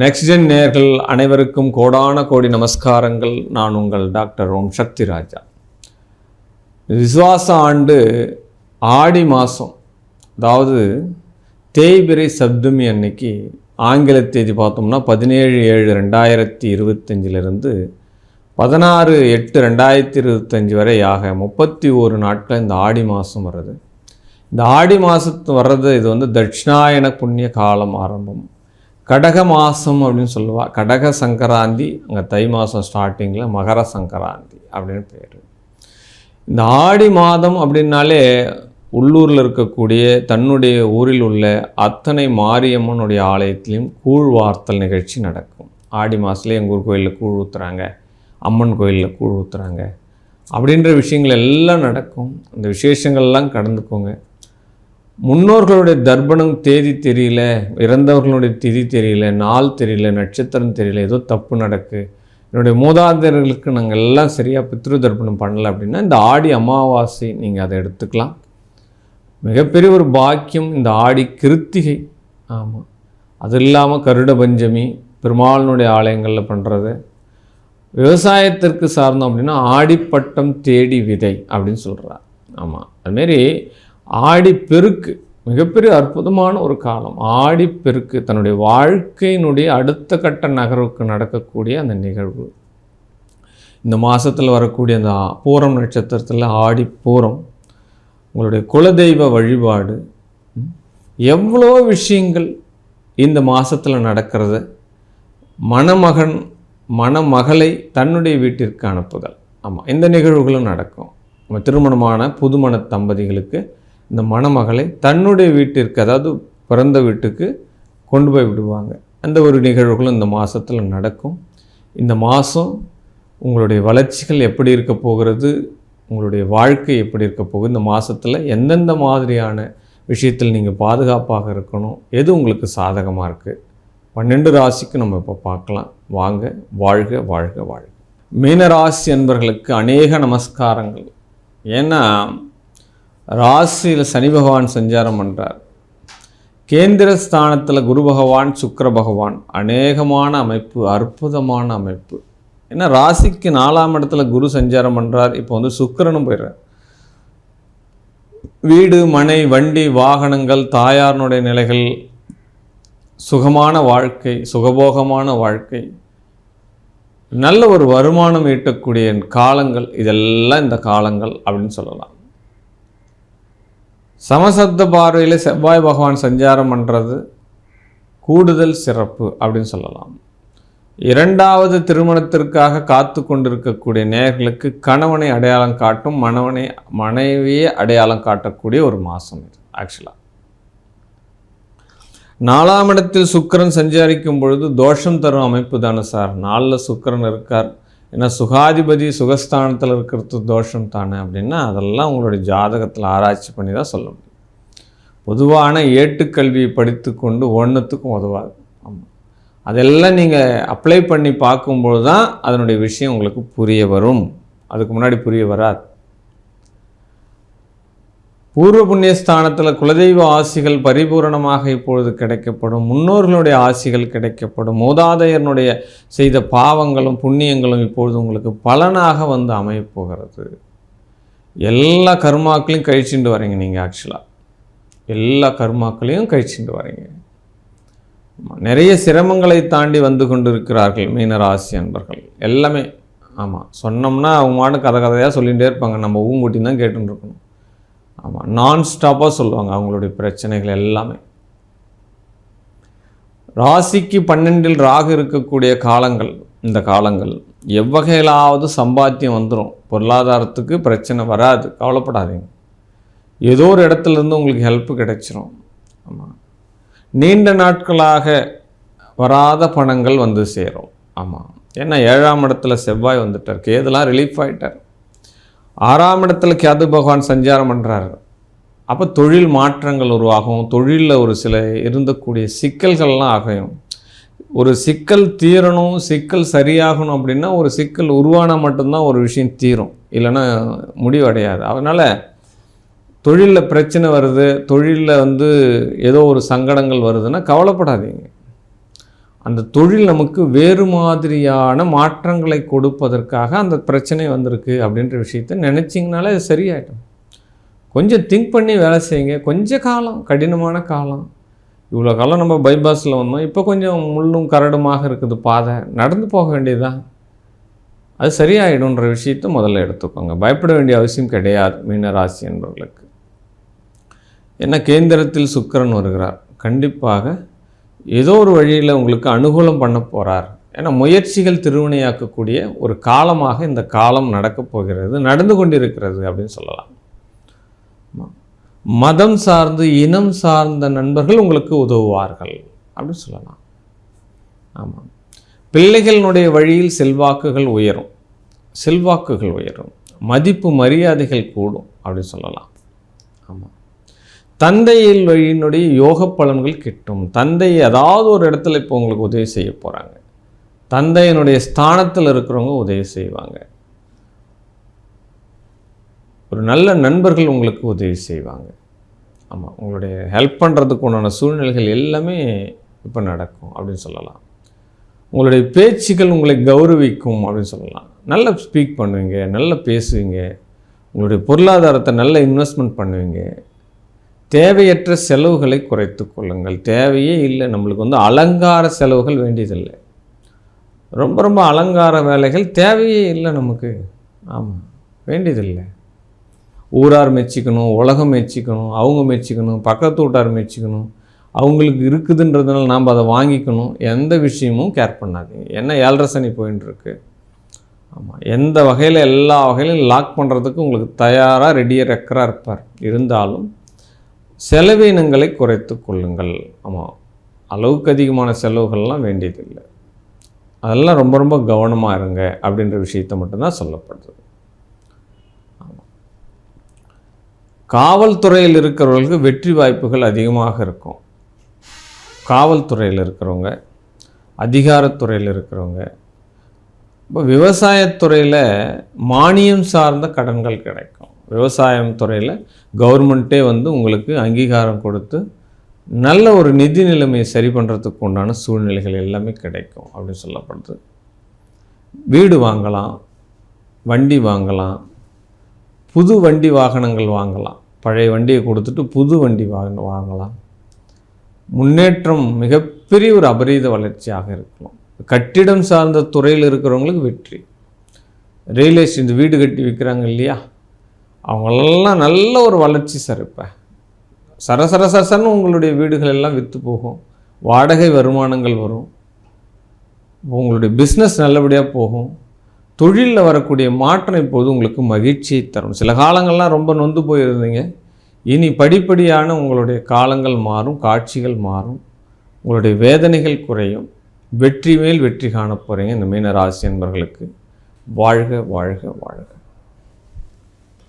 Next gen நேர்கள் அனைவருக்கும் கோடான கோடி நமஸ்காரங்கள். நான் உங்கள் டாக்டர் ஓம் சக்தி ராஜா. விசுவாச ஆண்டு ஆடி மாதம் அதாவது தேய்பிரை சப்தமி அன்னைக்கு ஆங்கில தேதி பார்த்தோம்னா பதினேழு ஏழு ரெண்டாயிரத்தி இருபத்தஞ்சிலிருந்து பதினாறு எட்டு ரெண்டாயிரத்தி இருபத்தஞ்சி வரை ஆக முப்பத்தி ஒரு நாட்கள் இந்த ஆடி மாதம் வருது இந்த ஆடி மாதத்து வர்றது இது வந்து தட்சிணாயன புண்ணிய காலம் ஆரம்பம். கடக மாதம் அப்படின்னு சொல்லுவா. கடக சங்கராந்தி அங்கே தை மாதம் ஸ்டார்டிங்கில் மகர சங்கராந்தி அப்படின்னு பேர். இந்த ஆடி மாதம் அப்படின்னாலே உள்ளூரில் இருக்கக்கூடிய தன்னுடைய ஊரில் உள்ள அத்தனை மாரியம்மனுடைய ஆலயத்திலையும் கூழ் வார்த்தல் நிகழ்ச்சி நடக்கும். ஆடி மாதத்துலேயே எங்கள் ஊர் கோயிலில் கூழ் ஊற்றுறாங்க அம்மன் கோயிலில் கூழ் ஊற்றுறாங்க அப்படின்ற விஷயங்கள் எல்லாம் நடக்கும். அந்த விசேஷங்கள்லாம் கடந்துக்கோங்க. முன்னோர்களுடைய தர்ப்பணம் தேதி தெரியல இறந்தவர்களுடைய திதி தெரியல நாள் தெரியல நட்சத்திரம் தெரியல ஏதோ தப்பு நடக்கு. என்னுடைய மூதாதையர்களுக்கு நாங்கள் எல்லாம் சரியாக பித்ரு தர்ப்பணம் பண்ணலை அப்படின்னா இந்த ஆடி அமாவாசை நீங்கள் அதை எடுத்துக்கலாம். மிகப்பெரிய ஒரு பாக்கியம் இந்த ஆடி கிருத்திகை. ஆமாம் அது இல்லாமல் கருட பஞ்சமி பெருமாளினுடைய ஆலயங்களில் பண்ணுறது விவசாயத்திற்கு சார்ந்தோம் அப்படின்னா ஆடிப்பட்டம் தேடி விதை அப்படின்னு சொல்கிறார் ஆமாம் அதுமாரி ஆடி பெருக்கு மிகப்பெரிய அற்புதமான ஒரு காலம். ஆடி பெருக்கு தன்னுடைய வாழ்க்கையினுடைய அடுத்த கட்ட நகர்வுக்கு நடக்கக்கூடிய அந்த நிகழ்வு. இந்த மாதத்தில் வரக்கூடிய அந்த பூரம் நட்சத்திரத்தில் ஆடி பூரம் உங்களுடைய குலதெய்வ வழிபாடு எவ்வளோ விஷயங்கள் இந்த மாதத்தில் நடக்கிறது மணமகன் மணமகளை தன்னுடைய வீட்டிற்கு அனுப்புதல். ஆமாம் இந்த நிகழ்வுகளும் நடக்கும். நம்ம திருமணமான புதுமண தம்பதிகளுக்கு இந்த மணமகளை தன்னுடைய வீட்டிற்கு அதாவது பிறந்த வீட்டுக்கு கொண்டு போய் விடுவாங்க. அந்த ஒரு நிகழ்வுகளும் இந்த மாதத்தில் நடக்கும். இந்த மாதம் உங்களுடைய வளர்ச்சிகள் எப்படி இருக்க போகிறது உங்களுடைய வாழ்க்கை எப்படி இருக்க போகுது இந்த மாதத்தில் எந்தெந்த மாதிரியான விஷயத்தில் நீங்கள் பாதுகாப்பாக இருக்கணும் எது உங்களுக்கு சாதகமாக இருக்குது பன்னெண்டு ராசிக்கு நம்ம இப்போ பார்க்கலாம். வாங்க வாழ்க வாழ்க வாழ்க. மீனராசி என்பர்களுக்கு அநேக நமஸ்காரங்கள். ஏன்னா ராசியில் சனி பகவான் சஞ்சாரம் பண்ணுறார் கேந்திர ஸ்தானத்தில் குரு பகவான் சுக்கர பகவான். அநேகமான அமைப்பு அற்புதமான அமைப்பு. ஏன்னா ராசிக்கு நாலாம் இடத்துல குரு சஞ்சாரம் பண்ணுறார் இப்போ வந்து சுக்கரனும் போயிடுறார். வீடு மனை வண்டி வாகனங்கள் தாயாரினுடைய நிலைகள் சுகமான வாழ்க்கை சுகபோகமான வாழ்க்கை நல்ல ஒரு வருமானம் ஈட்டக்கூடிய காலங்கள் இதெல்லாம் இந்த காலங்கள் அப்படின்னு சொல்லலாம். சமசப்த பார்வையில் செவ்வாய் பகவான் சஞ்சாரம் பண்ணுறது கூடுதல் சிறப்பு அப்படின்னு சொல்லலாம். இரண்டாவது திருமணத்திற்காக காத்து கொண்டிருக்கக்கூடிய நேர்களுக்கு கணவனை அடையாளம் காட்டும் மணவனை மனைவியை அடையாளம் காட்டக்கூடிய ஒரு மாதம் இது ஆக்சுவலாக நாலாம் இடத்தில் சுக்கிரன் சஞ்சாரிக்கும் பொழுது தோஷம் தரும் அமைப்பு தானே சார். நாளில் சுக்கிரன் இருக்கார். ஏன்னா சுகாதிபதி சுகஸ்தானத்தில் இருக்கிறது தோஷம் தானே அப்படின்னா அதெல்லாம் உங்களுடைய ஜாதகத்தில் ஆராய்ச்சி பண்ணி தான் சொல்ல முடியும். பொதுவான ஏட்டுக்கல்வியை படித்து கொண்டு ஒன்றுத்துக்கும் உதவாது. ஆமாம் அதெல்லாம் நீங்கள் அப்ளை பண்ணி பார்க்கும்பொழுது தான் அதனுடைய விஷயம் உங்களுக்கு புரிய வரும். அதுக்கு முன்னாடி புரிய வராது. பூர்வ புண்ணியஸ்தானத்தில் குலதெய்வ ஆசிகள் பரிபூரணமாக இப்பொழுது கிடைக்கப்படும் முன்னோர்களுடைய ஆசிகள் கிடைக்கப்படும் மூதாதையனுடைய செய்த பாவங்களும் புண்ணியங்களும் இப்பொழுது உங்களுக்கு பலனாக வந்து அமையப்போகிறது எல்லா கர்மாக்களையும் கழிச்சுட்டு வரீங்க நீங்கள் ஆக்சுவலாக எல்லா கர்மாக்களையும் கழிச்சுட்டு வரீங்க. நிறைய சிரமங்களை தாண்டி வந்து கொண்டிருக்கிறார்கள் மீனராசி அன்பர்கள். எல்லாமே ஆமாம் சொன்னோம்னா அவங்க மாட்டு கதை கதையாக சொல்லிகிட்டே இருப்பாங்க. நம்ம ஊங்குட்டி தான் கேட்டுருக்கணும் ஆமாம் நான் ஸ்டாப்பாக சொல்லுவாங்க அவங்களுடைய பிரச்சனைகள் எல்லாமே. ராசிக்கு பன்னெண்டில் ராகு இருக்கக்கூடிய காலங்கள் இந்த காலங்கள் எவ்வகையிலாவது சம்பாத்தியம் வந்துடும் பொருளாதாரத்துக்கு பிரச்சனை வராது கவலைப்படாதீங்க. ஏதோ ஒரு இடத்துலேருந்து உங்களுக்கு ஹெல்ப் கிடைச்சிரும். ஆமாம் நீண்ட நாட்களாக வராத பணங்கள் வந்து சேரும். ஆமாம் ஏன்னா ஏழாம் இடத்துல செவ்வாய் வந்துட்டார். கேதெல்லாம் ரிலீஃப் ஆயிட்டார். ஆறாம் இடத்துல கேது பகவான் சஞ்சாரம் பண்ணுறாரு அப்போ தொழில் மாற்றங்கள் உருவாகும். தொழிலில் ஒரு சில இருந்தக்கூடிய சிக்கல்கள்லாம் ஆகும் ஒரு சிக்கல் தீரணும் சிக்கல் சரியாகணும் அப்படின்னா ஒரு சிக்கல் உருவானால் மட்டும்தான் ஒரு விஷயம் தீரும். இல்லைன்னா முடிவடையாது அதனால் தொழிலில் பிரச்சனை வருது தொழிலில் வந்து ஏதோ ஒரு சங்கடங்கள் வருதுன்னா கவலைப்படாதீங்க. அந்த தொழில் நமக்கு வேறு மாதிரியான மாற்றங்களை கொடுப்பதற்காக அந்த பிரச்சனை வந்திருக்கு அப்படின்ற விஷயத்த நினச்சிங்கனாலே அது சரியாயிடும். கொஞ்சம் திங்க் பண்ணி வேலை செய்யுங்க. கொஞ்சம் காலம் கடினமான காலம். இவ்வளோ காலம் நம்ம பைபாஸில் வந்தோம். இப்போ கொஞ்சம் முள்ளும் கரடுமாக இருக்குது பாதை. நடந்து போக வேண்டியதுதான். அது சரியாயிடும்ன்ற விஷயத்தை முதல்ல எடுத்துக்கோங்க. பயப்பட வேண்டிய அவசியம் கிடையாது மீனராசி என்பவர்களுக்கு. என்ன கேந்திரத்தில் சுக்கிரன் வருகிறார். கண்டிப்பாக ஏதோ ஒரு வழியில் உங்களுக்கு அனுகூலம் பண்ண போகிறார் ஏன்னா முயற்சிகள் திருவினையாக்கக்கூடிய ஒரு காலமாக இந்த காலம் நடக்கப் போகிறது நடந்து கொண்டிருக்கிறது அப்படின்னு சொல்லலாம். மதம் சார்ந்து இனம் சார்ந்த நண்பர்கள் உங்களுக்கு உதவுவார்கள் அப்படின்னு சொல்லலாம். ஆமாம் பிள்ளைகளினுடைய வழியில் செல்வாக்குகள் உயரும். செல்வாக்குகள் உயரும். மதிப்பு மரியாதைகள் கூடும் அப்படின்னு சொல்லலாம். ஆமாம் தந்தையில் வழியினுடைய யோக பலன்கள் கிட்டும். தந்தை ஏதாவது ஒரு இடத்துல இப்போ உங்களுக்கு உதவி செய்ய போகிறாங்க தந்தையினுடைய ஸ்தானத்தில் இருக்கிறவங்க உதவி செய்வாங்க. ஒரு நல்ல நண்பர்கள் உங்களுக்கு உதவி செய்வாங்க. ஆமாம் உங்களுடைய ஹெல்ப் பண்ணுறதுக்கு உண்டான சூழ்நிலைகள் எல்லாமே இப்போ நடக்கும் அப்படின்னு சொல்லலாம். உங்களுடைய பேச்சுகள் உங்களை கௌரவிக்கும் அப்படின்னு சொல்லலாம். நல்லா ஸ்பீக் பண்ணுவீங்க நல்லா பேசுவீங்க. உங்களுடைய பொருளாதாரத்தை நல்ல இன்வெஸ்ட்மெண்ட் பண்ணுவீங்க. தேவையற்ற செலவுகளை குறைத்து கொள்ளுங்கள். தேவையே இல்லை. நம்மளுக்கு வந்து அலங்கார செலவுகள் வேண்டியதில்லை. ரொம்ப ரொம்ப அலங்கார வேலைகள் தேவையே இல்லை நமக்கு. ஆமாம் வேண்டியதில்லை. ஊரார் மெச்சிக்கணும் உலகம் மெச்சிக்கணும் அவங்க மெச்சிக்கணும் பக்கத்து வீட்டார் மெச்சிக்கணும். அவங்களுக்கு இருக்குதுன்றதுனால நாம் அதை வாங்கிக்கணும். எந்த விஷயமும் கேர் பண்ணாதீங்க. என்ன ஏழரை சனி போயின்னு ஆமாம் எந்த வகையில் எல்லா வகையிலும் லாக் பண்ணுறதுக்கு உங்களுக்கு தயாராக ரெடியாக ரெக்கராக இருப்பார். இருந்தாலும் செலவினங்களை குறைத்து கொள்ளுங்கள். ஆமாம் அளவுக்கு அதிகமான செலவுகள்லாம் வேண்டியதில்லை. அதெல்லாம் ரொம்ப ரொம்ப கவனமாக இருங்க அப்படின்ற விஷயத்தை மட்டும்தான் சொல்லப்படுது. காவல்துறையில் இருக்கிறவர்களுக்கு வெற்றி வாய்ப்புகள் அதிகமாக இருக்கும். காவல்துறையில் இருக்கிறவங்க அதிகாரத்துறையில் இருக்கிறவங்க இப்போ விவசாயத்துறையில் மானியம் சார்ந்த கடன்கள் கிடைக்கும். விவசாயம் துறையில் கவர்மெண்ட்டே வந்து உங்களுக்கு அங்கீகாரம் கொடுத்து நல்ல ஒரு நிதி நிலைமையை சரி பண்ணுறதுக்கு உண்டான சூழ்நிலைகள் எல்லாமே கிடைக்கும் அப்படின்னு சொல்லப்படுது. வீடு வாங்கலாம் வண்டி வாங்கலாம் புது வண்டி வாகனங்கள் வாங்கலாம் பழைய வண்டியை கொடுத்துட்டு புது வண்டி வாங்க வாங்கலாம். முன்னேற்றம் மிகப்பெரிய ஒரு அபரீத வளர்ச்சியாக இருக்கலாம். கட்டிடம் சார்ந்த துறையில் இருக்கிறவங்களுக்கு வெற்றி. ரியல் எஸ்டேட் வீடு கட்டி விற்கிறாங்க இல்லையா? அவங்களெல்லாம் நல்ல ஒரு வளர்ச்சி சார் இப்போ. சரசர சரசரன்னு உங்களுடைய வீடுகள் எல்லாம் விற்று போகும். வாடகை வருமானங்கள் வரும். உங்களுடைய பிஸ்னஸ் நல்லபடியாக போகும். தொழிலில் வரக்கூடிய மாற்றம் இப்போது உங்களுக்கு மகிழ்ச்சியை தரும். சில காலங்கள்லாம் ரொம்ப நொந்து போயிருந்தீங்க. இனி படிப்படியான உங்களுடைய காலங்கள் மாறும் காட்சிகள் மாறும். உங்களுடைய வேதனைகள் குறையும். வெற்றி மேல் வெற்றி காண போகிறீங்க இந்த மீனராசி என்பவர்களுக்கு வாழ்க வாழ்க வாழ்க.